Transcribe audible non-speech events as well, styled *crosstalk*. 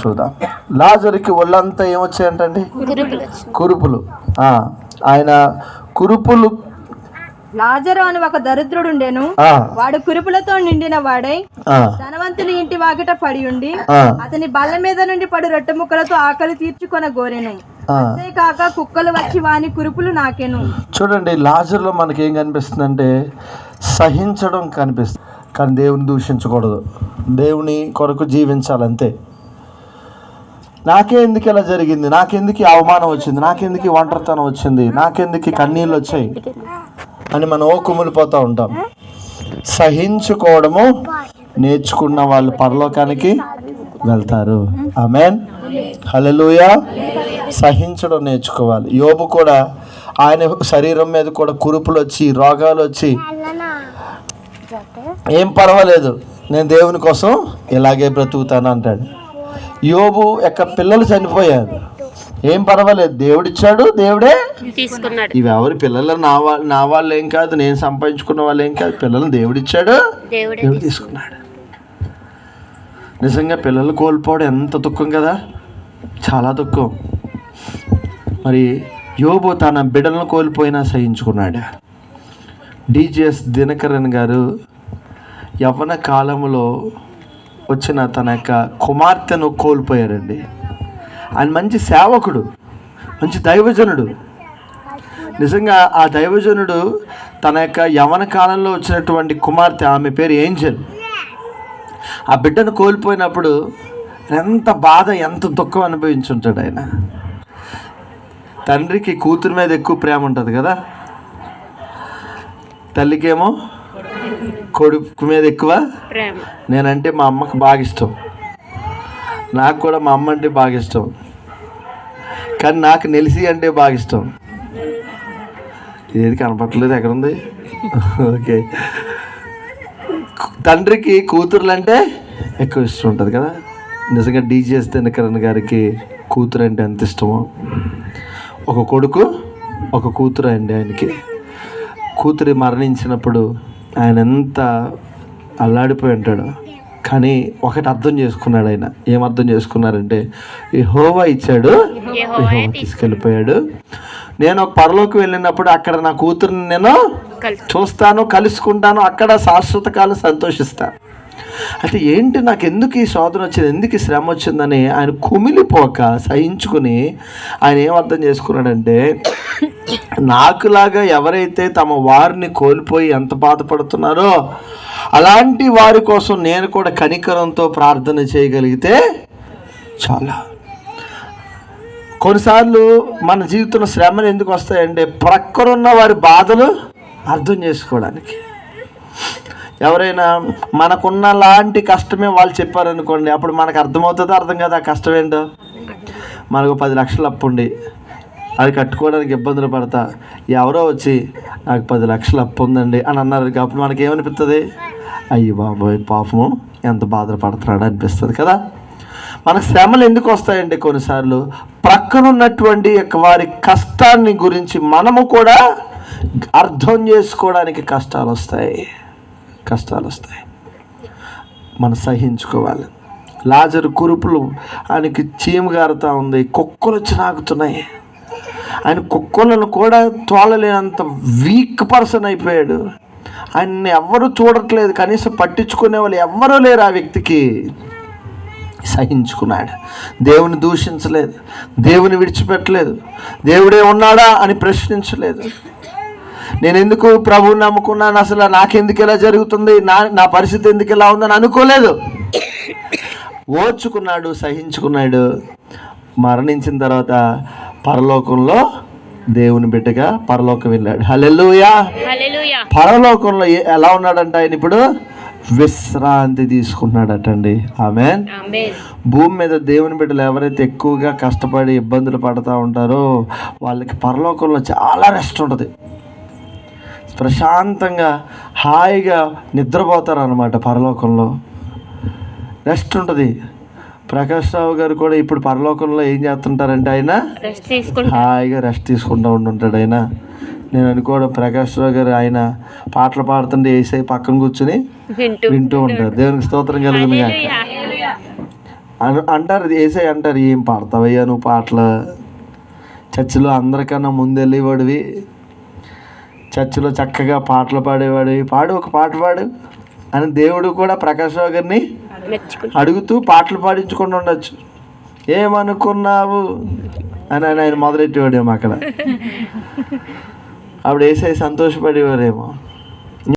చూద్దాం. లాజరుకి ఒళ్ళంతా ఏమొచ్చాయంటండి? కురుపులు. ఆయన కురుపులు లాజరు అని ఒక దరిద్రుడుండెను. ఆ, వాడు కురుపులతో నిండిన వాడై. ధనవంతుని ఇంటి వాకిట పడి ఉండి అతని బల్ల మీద నుండి పడు రొట్టె ముక్కలతో ఆకలి తీర్చుకొన గోరెను. అంతేకాక కుక్కలు వచ్చి వాని కురుపులు నాకెను. చూడండి లాజర్లో మనకి ఏం కనిపిస్తుందంటే సహించడం కనిపిస్తుంది. కానీ దేవుని దూషించకూడదు. దేవుని కొరకు జీవించాలంతే. నాకే ఎందుకు ఇలా జరిగింది? నాకెందుకు అవమానం వచ్చింది? నాకెందుకు ఒంటరితనం వచ్చింది? నాకెందుకు కన్నీళ్ళు వచ్చాయి? అని మనం ఓ కుమిలిపోతూ ఉంటాం. సహించుకోవడము నేర్చుకున్న వాళ్ళు పరలోకానికి వెళ్తారు. ఆమెన్. హల్లెలూయా. సహించడం నేర్చుకోవాలి. యోబు కూడా ఆయన శరీరం మీద కూడా కురుపులు వచ్చి రోగాలు వచ్చి ఏం పర్వాలేదు. నేను దేవుని కోసం ఇలాగే బ్రతుకుతాను అంటాడు. యోబు యొక్క పిల్లలు చనిపోయారు. ఏం పర్వాలేదు దేవుడిచ్చాడు దేవుడే తీసుకున్నాడు. ఇవి ఎవరి పిల్లలు నా వాళ్ళు నా వాళ్ళు ఏం కాదు నేను సంపాదించుకున్న వాళ్ళు ఏం కాదు పిల్లలు దేవుడిచ్చాడు దేవుడే దేవుడు తీసుకున్నాడు. నిజంగా పిల్లలు కోల్పోవడం ఎంత దుఃఖం కదా? చాలా దుఃఖం. మరి యోబు తన బిడ్డలను కోల్పోయినా సహించుకున్నాడు? డిజిఎస్ దినకరన్ గారు యవ్వన కాలంలో వచ్చిన తన యొక్క కుమార్తెను కోల్పోయారండి. ఆయన మంచి సేవకుడు మంచి దైవజనుడు. నిజంగా ఆ దైవజనుడు తన యొక్క యవన కాలంలో వచ్చినటువంటి కుమార్తె ఆమె పేరు ఏంజల్. ఆ బిడ్డను కోల్పోయినప్పుడు ఎంత బాధ ఎంత దుఃఖం అనుభవించుంటాడు ఆయన. తండ్రికి కూతురు మీద ఎక్కువ ప్రేమ ఉంటుంది కదా. తల్లికేమో కొడుకు మీద ఎక్కువ? ప్రేమ. నేనంటే మా అమ్మకి బాగా ఇష్టం. నాకు కూడా మా అమ్మ అంటే బాగా ఇష్టం. కానీ నాకు నెలిసి అంటే బాగా ఇష్టం. ఏది కనపట్లేదు ఎక్కడుంది? ఓకే. తండ్రికి కూతుర్లు అంటే ఎక్కువ ఇష్టం ఉంటుంది కదా? నిజంగా డీజీఎస్ దినకరణ్ గారికి కూతురు అంటే ఎంత ఇష్టమో. ఒక కొడుకు ఒక కూతురు అండి ఆయనకి. కూతురి మరణించినప్పుడు ఆయన ఎంత అల్లాడిపోయి ఉంటాడు. కానీ ఒకటి అర్థం చేసుకున్నాడు ఆయన. ఏం అర్థం చేసుకున్నారంటే ఈ హోవా ఇచ్చాడు తీసుకెళ్ళిపోయాడు. నేను ఒక పరలోకి వెళ్ళినప్పుడు అక్కడ నా కూతురుని నేను చూస్తాను కలుసుకుంటాను అక్కడ శాశ్వత కాలం సంతోషిస్తాను. అయితే ఏంటి నాకు ఎందుకు ఈ శోధన వచ్చింది? ఎందుకు ఈ శ్రమ వచ్చిందని ఆయన కుమిలిపోక సహించుకుని ఆయన ఏం అర్థం చేసుకున్నాడంటే నాకులాగా ఎవరైతే తమ వారిని కోల్పోయి ఎంత బాధపడుతున్నారో అలాంటి వారి కోసం నేను కూడా కనికరంతో ప్రార్థన చేయగలిగితే చాలా. కొన్నిసార్లు మన జీవితంలో శ్రమలు ఎందుకు వస్తాయంటే ప్రక్కరున్న వారి బాధలు అర్థం చేసుకోవడానికి. ఎవరైనా మనకున్న లాంటి కష్టమే వాళ్ళు చెప్పారనుకోండి అప్పుడు మనకు అర్థమవుతుందో అర్థం కదా ఆ కష్టం ఏంటో మనకు పది లక్షలు అప్పు ఉండి అది కట్టుకోవడానికి ఇబ్బందులు పడతా ఎవరో వచ్చి నాకు పది లక్షలు అప్పు ఉందండి అని అన్నారు అప్పుడు మనకి ఏమనిపిస్తుంది అయ్యి బాబోయ్ పాపము ఎంత బాధలు పడుతున్నాడు అనిపిస్తుంది కదా? మనకు శ్రమలు ఎందుకు వస్తాయండి కొన్నిసార్లు? ప్రక్కనున్నటువంటి యొక్క వారి కష్టాన్ని గురించి మనము కూడా అర్థం చేసుకోవడానికి కష్టాలు వస్తాయి. కష్టాలు వస్తాయి. మనం సహించుకోవాలి. లాజరు కురుపులు ఆయనకి చీము గారుతా ఉంది. కుక్కలు వచ్చి నాకుతున్నాయి. ఆయన కుక్కలను కూడా తోలలేనంత వీక్ పర్సన్ అయిపోయాడు. ఆయన్ని ఎవరు చూడట్లేదు. కనీసం పట్టించుకునే వాళ్ళు ఎవ్వరూ లేరు ఆ వ్యక్తికి. సహించుకున్నాడు. దేవుని దూషించలేదు. దేవుని విడిచిపెట్టలేదు. దేవుడే ఉన్నాడా అని ప్రశ్నించలేదు. నేను ఎందుకు ప్రభువుని నమ్ముకున్నాను? అసలు నాకెందుకు ఇలా జరుగుతుంది? నా నా పరిస్థితి ఎందుకు ఇలా ఉందని అనుకోలేదు. ఓర్చుకున్నాడు సహించుకున్నాడు. మరణించిన తర్వాత పరలోకంలో దేవుని బిడ్డగా పరలోకం వెళ్ళాడు. హల్లెలూయా. పరలోకంలో ఎలా ఉన్నాడంట ఆయన ఇప్పుడు? విశ్రాంతి తీసుకున్నాడటండి ఆమె ఆమేన్. భూమి మీద దేవుని బిడ్డలు ఎవరైతే ఎక్కువగా కష్టపడి ఇబ్బందులు పడుతూ ఉంటారో వాళ్ళకి పరలోకంలో చాలా రెస్ట్ ఉంటుంది. ప్రశాంతంగా హాయిగా నిద్రపోతారు అనమాట పరలోకంలో. రెస్ట్ ఉంటుంది. ప్రకాష్ రావు గారు కూడా ఇప్పుడు పరలోకంలో ఏం చేస్తుంటారంటే ఆయన హాయిగా రెస్ట్ తీసుకుంటూ ఉంటుంటాడు ఆయన. నేను అనుకోవడం ప్రకాష్ రావు గారు ఆయన పాటలు పాడుతుంటే ఏసై పక్కన కూర్చుని వింటూ ఉంటారు. దేవునికి స్తోత్రం కలుగుతుంది అంటారు ఏసై అంటారు ఏం పాడతావయ్యా నువ్వు పాటలు? చర్చిలో అందరికన్నా ముందు వెళ్ళేవాడివి చర్చిలో చక్కగా పాటలు పాడేవాడివి పాడు ఒక పాట పాడు. అని దేవుడు కూడా ప్రకాష్ రావు గారిని అడుగుతూ పాటలు పాడించుకొని ఉండొచ్చు. ఏమనుకున్నావు? అని ఆయన ఆయన మొదలెట్టేవాడేమో అక్కడ. *laughs* అప్పుడు వేసే సంతోషపడేవారేమో.